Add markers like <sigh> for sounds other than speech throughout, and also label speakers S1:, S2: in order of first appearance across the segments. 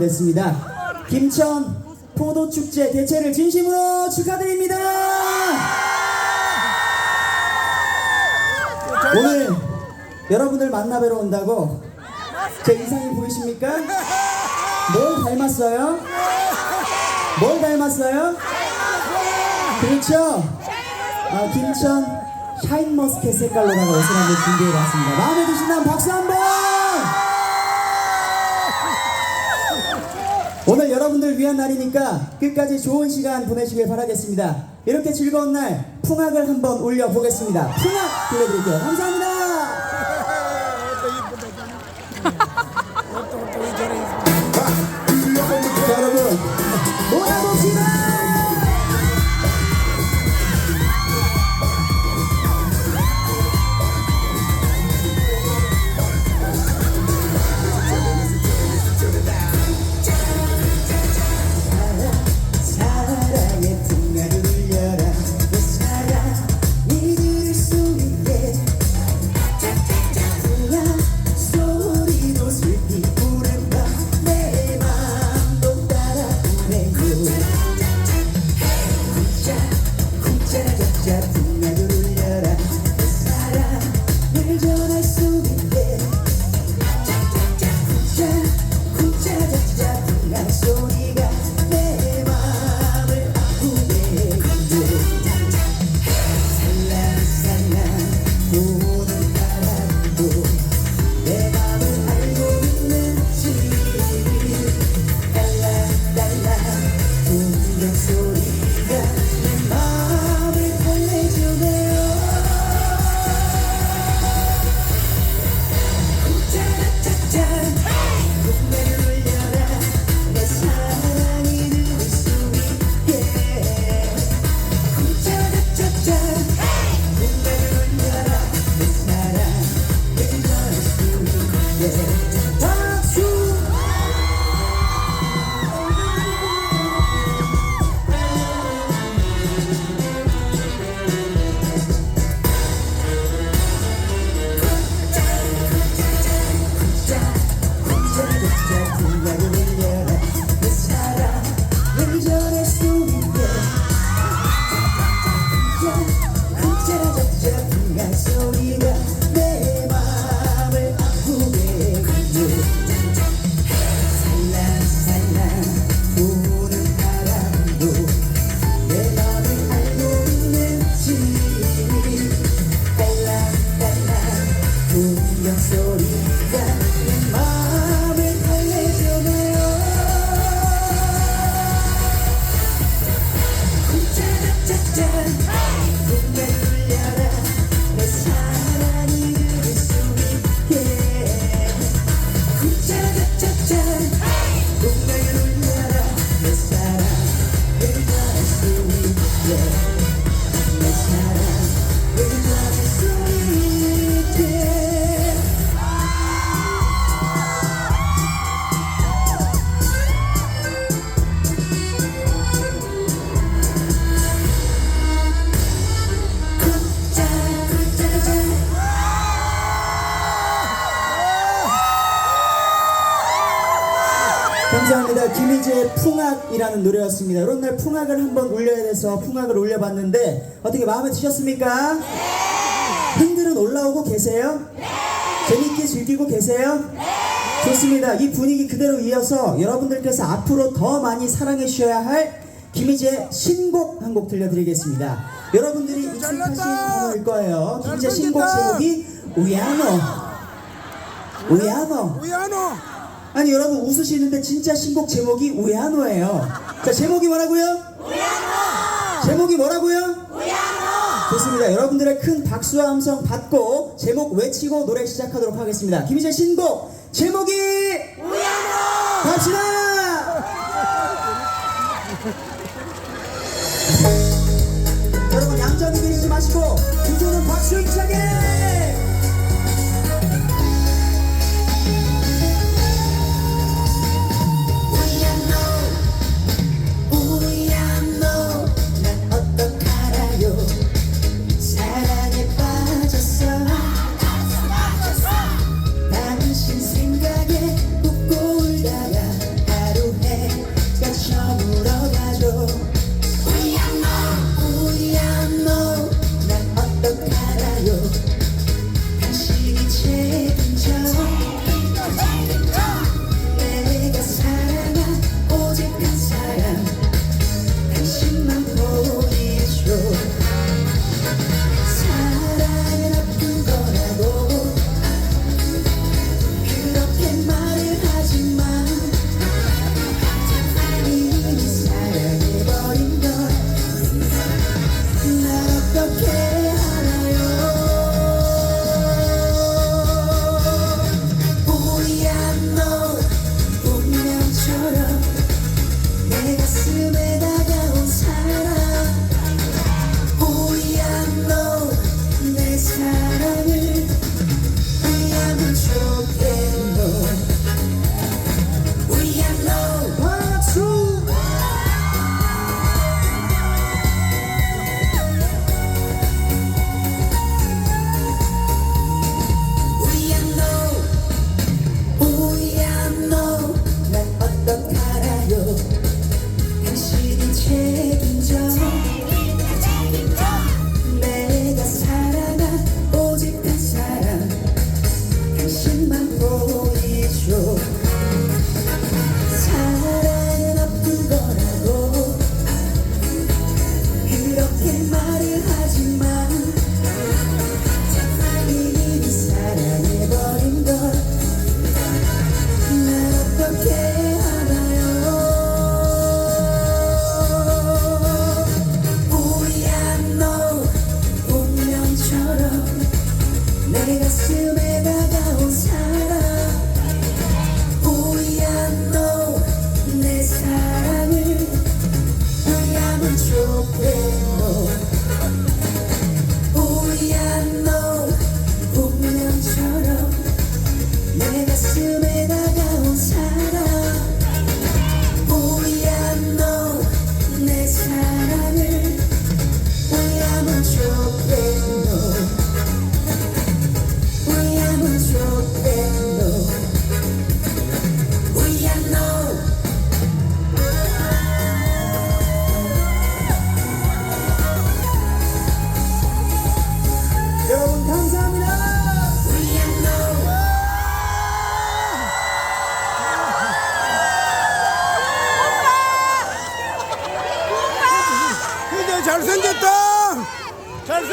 S1: 됐습니다. 김천 포도축제 개최를 진심으로 축하드립니다. 오늘 여러분들 만나뵈러 온다고 제 이상이 보이십니까? 뭘 닮았어요? 뭘 닮았어요? 그렇죠? 아, 김천 샤인머스켓 색깔로다가 옷을 한번 준비해봤습니다. 마음에 드시면 박수 한번! 오늘 여러분들 위한 날이니까 끝까지 좋은 시간 보내시길 바라겠습니다. 이렇게 즐거운 날 풍악을 한번 올려보겠습니다. 풍악 들려드릴게요. 감사합니다. 김희재의 풍악이라는 노래였습니다. 이런 날 풍악을 한번 울려야 돼서 풍악을 올려봤는데 어떻게 마음에 드셨습니까? 네. 팬들은 올라오고 계세요? 네. 재밌게 즐기고 계세요? 네. 좋습니다. 이 분위기 그대로 이어서 여러분들께서 앞으로 더 많이 사랑해 주셔야 할 김희재의 신곡 한 곡 들려드리겠습니다. 여러분들이 익숙하신 단어일 거예요. 김희재 신곡 제목이 우야노. 우야노.
S2: 우야노
S1: 아니 여러분 웃으시는데 진짜 신곡 제목이 우야노예요. 자 제목이 뭐라고요? 우야노. 제목이 뭐라고요? 우야노. 좋습니다. 여러분들의 큰 박수와 함성 받고 제목 외치고 노래 시작하도록 하겠습니다. 김희재 신곡 제목이 우야노. 갑시다. 여러분 얌전히 계시지 마시고 두 손은 박수 힘차게.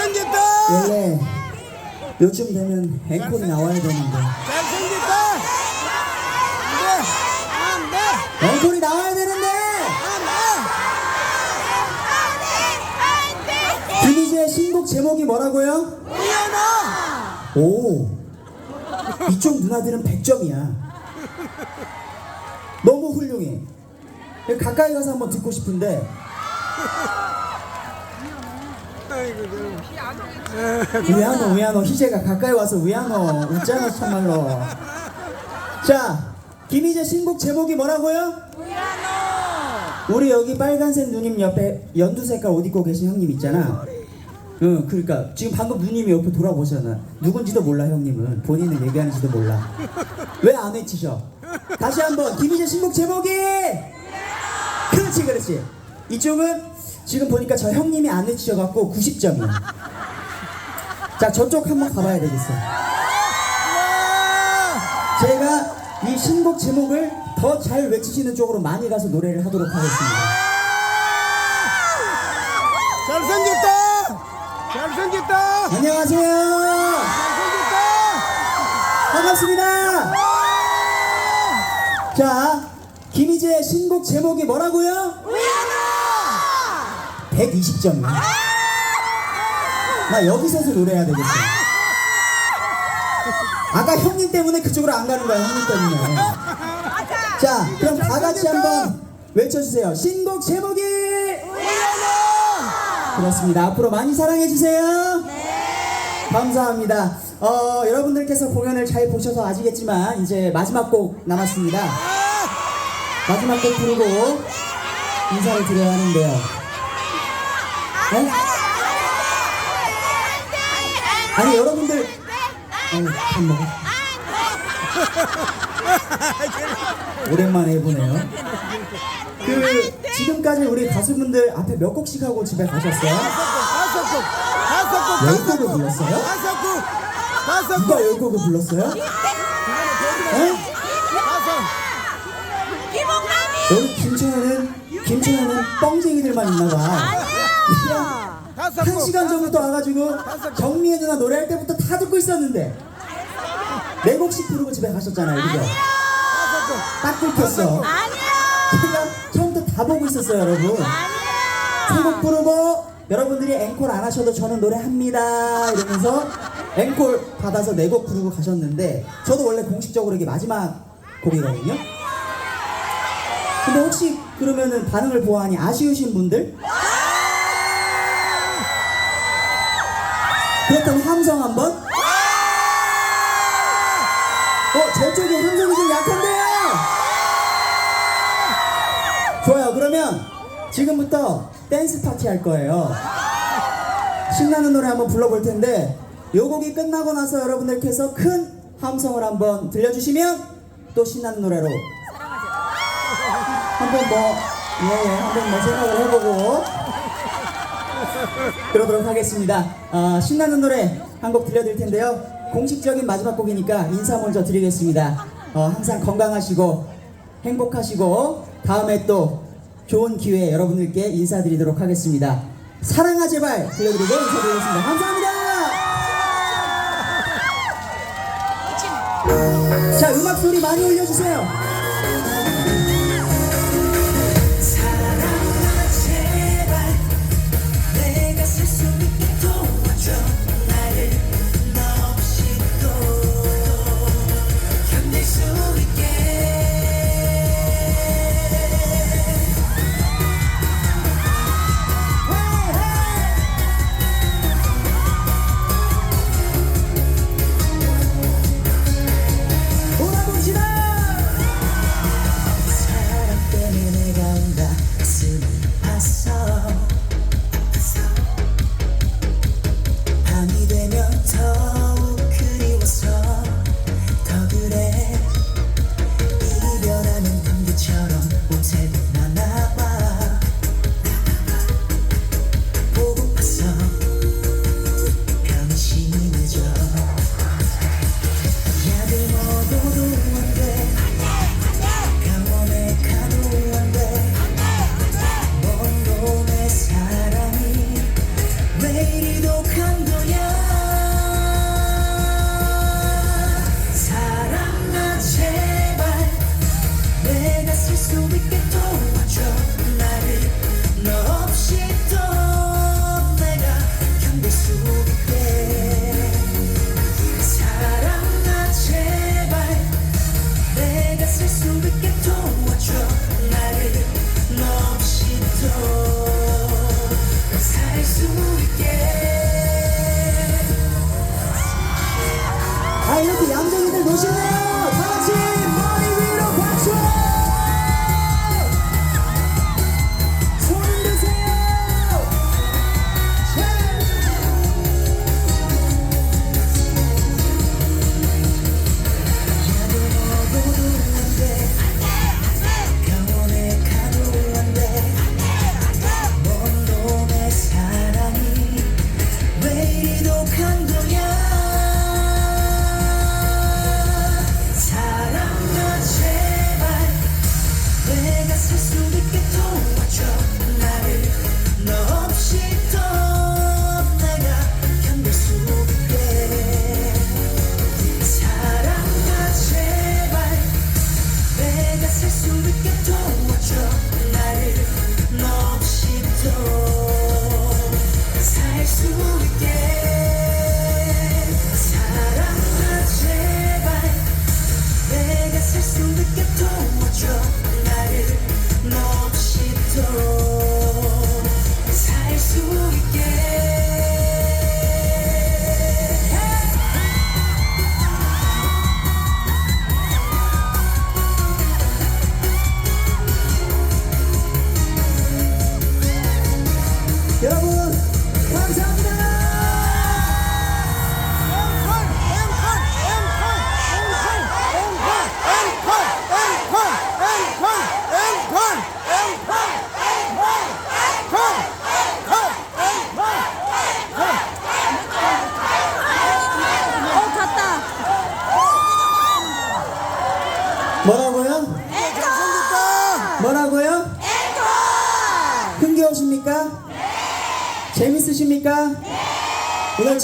S2: 잘생겼다!
S1: 원래 요즘 되면 앵콜이 나와야 되는데.
S2: 잘생겼다! 안돼! 안돼
S1: 앵콜이 나와야 되는데!
S2: 안돼!
S1: 김희재의 신곡 제목이 뭐라고요?
S2: 우야노
S1: 오. 이쪽 누나들은 100점이야. 너무 훌륭해. 가까이 가서 한번 듣고 싶은데
S2: 아이고 좀.
S1: 우야노 우야노 희재가 가까이 와서 우야노 웃잖아 참말로. 자 김희재 신곡 제목이 뭐라고요? 우야노 우리 여기 빨간색 누님 옆에 연두 색깔 옷 입고 계신 형님 있잖아. 응 그러니까 지금 방금 누님이 옆에 돌아보잖아 누군지도 몰라 형님은. 본인은 얘기하는지도 몰라. 왜 안 외치셔? 다시 한번 김희재 신곡 제목이? 그렇지 그렇지. 이쪽은 지금 보니까 저 형님이 안 외치셔갖고 90점이야 자 저쪽 한번 가봐야 되겠어요 제가 이 신곡 제목을 더 잘 외치시는 쪽으로 많이 가서 노래를 하도록 하겠습니다
S2: 잘생겼다! 잘생겼다!
S1: 안녕하세요
S2: 잘생겼다!
S1: 반갑습니다 자 김희재의 신곡 제목이 뭐라고요? 120점이야. 나 여기 서서 노래해야 되겠어 아까 형님 때문에 그쪽으로 안 가는 거야 형님 때문에. 자 그럼 다 같이 한번 외쳐주세요. 신곡 제목이 그렇습니다. 앞으로 많이 사랑해주세요. 감사합니다. 어, 여러분들께서 공연을 잘 보셔서 아시겠지만 이제 마지막 곡 남았습니다. 마지막 곡 부르고 인사를 드려야 하는데요 네? 아니 여러분들 어, 밥 먹어 <laughs> 오랜만에 해보네요 그 지금까지 우리 가수분들 앞에 몇 곡씩 하고 집에 가셨어요?
S2: 다섯 곡! 다섯 곡!
S1: 열
S2: 다섯
S1: 곡을
S2: 곡!
S1: 불렀어요?
S2: 다섯 곡! 다섯
S1: 누가
S2: 곡!
S1: 열 곡을 불렀어요? 네?
S2: 다섯!
S1: 여기 김천에는 김천에는 뻥쟁이들만 있나봐 한
S2: 곡!
S1: 시간 전부터 와가지고 정미애 누나 노래할 때부터 다 듣고 있었는데 네 곡씩 부르고 집에 가셨잖아요 그죠? 딱 끊겼어 제가 처음부터 다 보고 있었어요 여러분 세곡 부르고 여러분들이 앵콜 안 하셔도 저는 노래합니다 이러면서 앵콜 받아서 네 곡 부르고 가셨는데 저도 원래 공식적으로 이게 마지막 곡이거든요 근데 혹시 그러면은 반응을 보아하니 아쉬우신 분들? 그렇다면 함성 한번? 어 저쪽에 함성이 좀 약한데요? 좋아요. 그러면 지금부터 댄스 파티 할 거예요. 신나는 노래 한번 불러볼 텐데 요 곡이 끝나고 나서 여러분들께서 큰 함성을 한번 들려주시면 또 신나는 노래로 한번 뭐 예, 예, 한번 뭐 생각을 해보고 그러도록 하겠습니다. 아, 신나는 노래 한 곡 들려드릴 텐데요. 공식적인 마지막 곡이니까 인사 먼저 드리겠습니다. 어, 항상 건강하시고 행복하시고 다음에 또 좋은 기회에 여러분들께 인사드리도록 하겠습니다. 사랑아 제발 들려드리고 인사드리겠습니다. 감사합니다. 자 음악 소리 많이 올려주세요.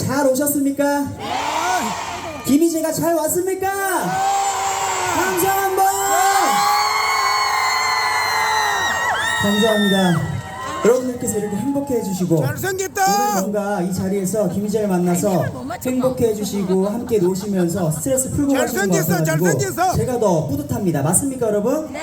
S1: 잘 오셨습니까? 김희재가 잘 왔습니까? 감사 한번! 감사합니다. 여러분들께서 이렇게 행복해 해주시고 오늘. 뭔가 이 자리에서 김희재를 만나서 행복해 해주시고 함께 노시면서 스트레스 풀고 가시는 것 같아가지고. 제가 더 뿌듯합니다. 맞습니까 여러분? 네!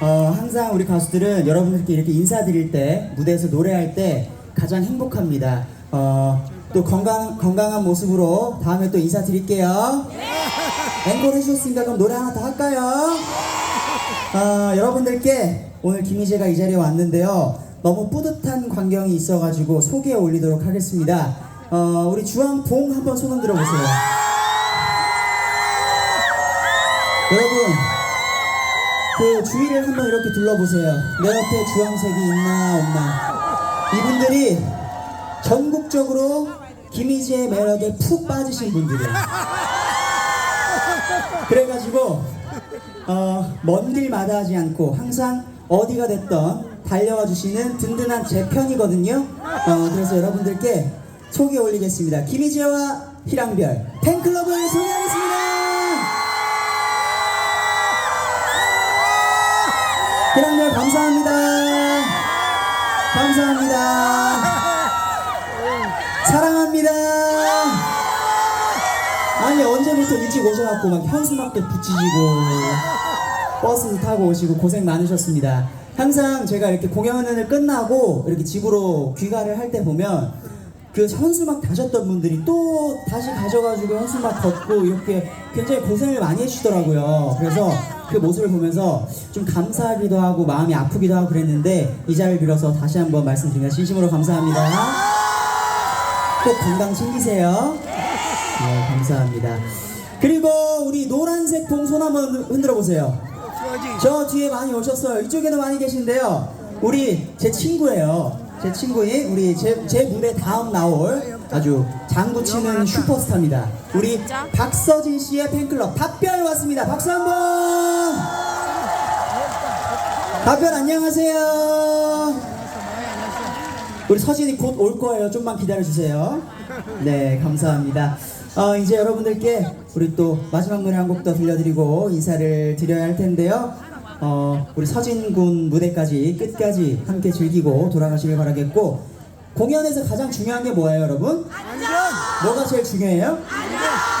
S1: 어, 항상 우리 가수들은 여러분들께 이렇게 인사드릴 때 무대에서 노래할 때 가장 행복합니다. 어, 또 건강, 건강한 모습으로 다음에 또 인사드릴게요. 앵콜 해주셨으니까 그럼 노래 하나 더 할까요? 어, 여러분들께 오늘 김희재가 이 자리에 왔는데요. 너무 뿌듯한 광경이 있어가지고 소개해 올리도록 하겠습니다. 어, 우리 주황봉 한번 손 흔들어 보세요. 여러분, 그 주위를 한번 이렇게 둘러보세요. 내 옆에 주황색이 있나 없나. 이분들이 전국적으로 김희재의 매력에 푹 빠지신 분들이에요. 그래가지고 어, 먼 길 마다하지 않고 항상 어디가 됐던 달려와 주시는 든든한 제 편이거든요. 어, 그래서 여러분들께 소개 올리겠습니다. 김희재와 희랑별 팬클럽을 소개하겠습니다. 희랑별 감사합니다. 감사합니다. 사랑합니다. 아니 언제부터 일찍 오셔갖고 막 현수막도 붙이시고 버스 타고 오시고 고생 많으셨습니다. 항상 제가 이렇게 공연을 끝나고 이렇게 집으로 귀가를 할 때 보면 그 현수막 다셨던 분들이 또 다시 가셔가지고 현수막 걷고 이렇게 굉장히 고생을 많이 해주시더라고요. 그래서 그 모습을 보면서 좀 감사하기도 하고 마음이 아프기도 하고 그랬는데 이 자리를 빌어서 다시 한번 말씀드립니다. 진심으로 감사합니다. 꼭 건강 챙기세요. 네, 감사합니다. 그리고 우리 노란색 봉손 한번 흔들어 보세요. 저 뒤에 많이 오셨어요. 이쪽에도 많이 계신데요. 우리 제 친구예요. 제 친구인 우리 제, 제 무대 다음 나올 아주 장구 치는 슈퍼스타입니다. 우리 박서진 씨의 팬클럽 박별 왔습니다. 박수 한번. 박별 안녕하세요. 우리 서진이 곧 올 거예요. 좀만 기다려 주세요. 네, 감사합니다. 어, 이제 여러분들께 우리 또 마지막 노래 한 곡 더 들려드리고 인사를 드려야 할 텐데요. 어, 우리 서진 군 무대까지 끝까지 함께 즐기고 돌아가시길 바라겠고 공연에서 가장 중요한 게 뭐예요, 여러분? 뭐가 제일 중요해요?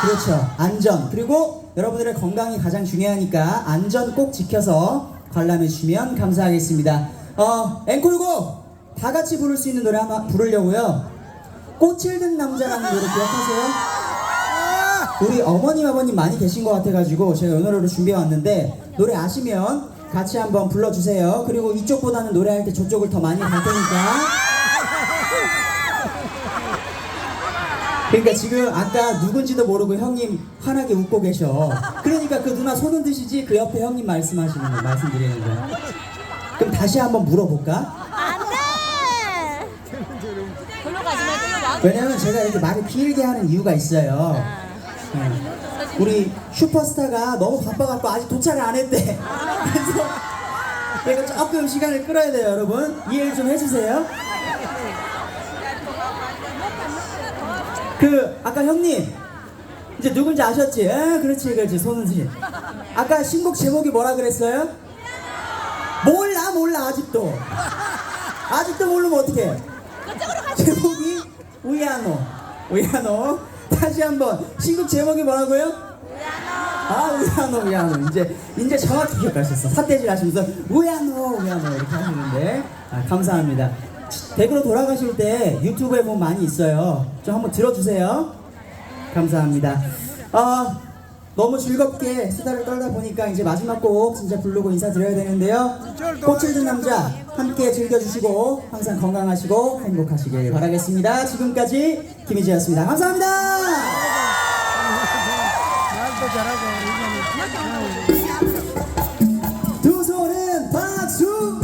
S1: 그렇죠. 안전. 그리고 여러분들의 건강이 가장 중요하니까 안전 꼭 지켜서 관람해 주시면 감사하겠습니다. 어, 앵콜곡 다 같이 부를 수 있는 노래 하나 부르려고요. 꽃을 든 남자라는 노래 기억하세요? 우리 어머님 아버님 많이 계신 것 같아가지고 제가 이 노래를 준비해 왔는데 노래 아시면 같이 한번 불러주세요. 그리고 이쪽보다는 노래할 때 저쪽을 더 많이 갈 테니까. 그러니까 지금 아까 누군지도 모르고 형님 환하게 웃고 계셔. 그러니까 그 누나 손 흔드시지 그 옆에 형님 말씀하시는 거 말씀드리는 거야. 그럼 다시 한번 물어볼까? 왜냐면 제가 이렇게 말을 길게 하는 이유가 있어요. 네. 우리 슈퍼스타가 너무 바빠갖고 아직 도착을 안 했대. 그래서 내가 조금 시간을 끌어야 돼요, 여러분. 이해를 좀 해주세요. 그 아까 형님 이제 누군지 아셨지? 아, 그렇지, 그렇지. 손은지. 아까 신곡 제목이 뭐라 그랬어요? 몰라, 몰라 아직도. 아직도 모르면 어떡해?
S3: 그쪽으로
S1: 우야노. 우야노. 다시 한번 신곡 제목이 뭐라고요? 아 우야노 우야노. 이제 이제 정확히 기억하셨어. 삿대질 하시면서 우야노 우야노 이렇게 하시는데. 아, 감사합니다. 댁으로 돌아가실 때 유튜브에 보면 많이 있어요. 좀 한번 들어주세요. 감사합니다. 아 너무 즐겁게 수다를 떨다 보니까 이제 마지막 곡 진짜 부르고 인사드려야 되는데요. 꽃을 든 남자 함께 즐겨주시고 항상 건강하시고 행복하시길 바라겠습니다. 지금까지 김희지였습니다. 감사합니다! 두 손은 박수